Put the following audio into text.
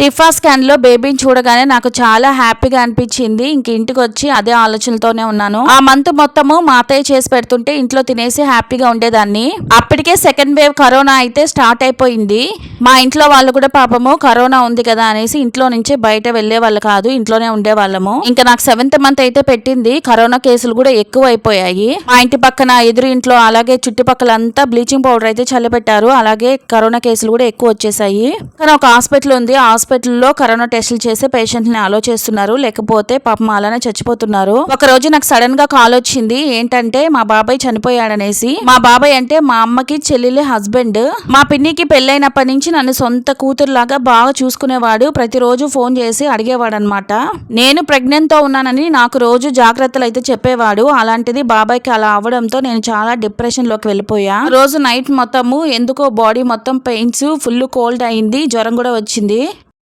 TIFFA స్కాన్లో బేబీని చూడగానే నాకు చాలా హ్యాపీగా అనిపించింది. ఇంక ఇంటికి వచ్చి అదే ఆలోచనలతోనే ఉన్నాను. ఆ మంత్ మొత్తము మా అత్తయ్య చేసి పెడుతుంటే ఇంట్లో తినేసి హ్యాపీగా ఉండేదాన్ని. అప్పటికే సెకండ్ వేవ్ కరోనా అయితే స్టార్ట్ అయిపోయింది. మా ఇంట్లో వాళ్ళు కూడా పాపము కరోనా ఉంది కదా అనేసి ఇంట్లో నుంచి బయట వెళ్ళే వాళ్ళు కాదు ఇంట్లోనే ఉండే వాళ్ళము ఇంకా నాకు సెవెంత్ మంత్ అయితే పెట్టింది. కరోనా కేసులు కూడా ఎక్కువ అయిపోయాయి మా ఇంటి పక్కన ఎదురు ఇంట్లో అలాగే చుట్టుపక్కలంతా బ్లీచింగ్ పౌడర్ అయితే చల్లబెట్టారు. అలాగే కరోనా కేసులు కూడా ఎక్కువ వచ్చేసాయి. కానీ ఒక హాస్పిటల్ ఉంది. ఆ హాస్పిటల్లో కరోనా టెస్టులు చేసే పేషెంట్ని అలో చేస్తున్నారు. లేకపోతే పాపం అలానే చచ్చిపోతున్నారు. ఒక రోజు నాకు సడన్గా కాల్ వచ్చింది. ఏంటంటే మా బాబాయ్ చనిపోయాడనేసి. మా బాబాయ్ అంటే మా అమ్మకి చెల్లెలి హస్బెండ్ మా పిన్నికి పెళ్ళైనప్పటి నుంచి నన్ను సొంత కూతురులాగా బాగా చూసుకునేవాడు. ప్రతిరోజు ఫోన్ చేసి అడిగేవాడు అనమాట నేను ప్రెగ్నెంట్తో ఉన్నానని నాకు రోజు జాగ్రత్తలు అయితే చెప్పేవాడు. అలాంటిది బాబాయ్కి అలా అవడంతో నేను చాలా డిప్రెషన్లోకి వెళ్ళిపోయా. రోజు నైట్ మొత్తము ఎందుకో బాడీ మొత్తం పెయిన్స్ ఫుల్ కోల్డ్ అయింది. జ్వరం కూడా వచ్చింది.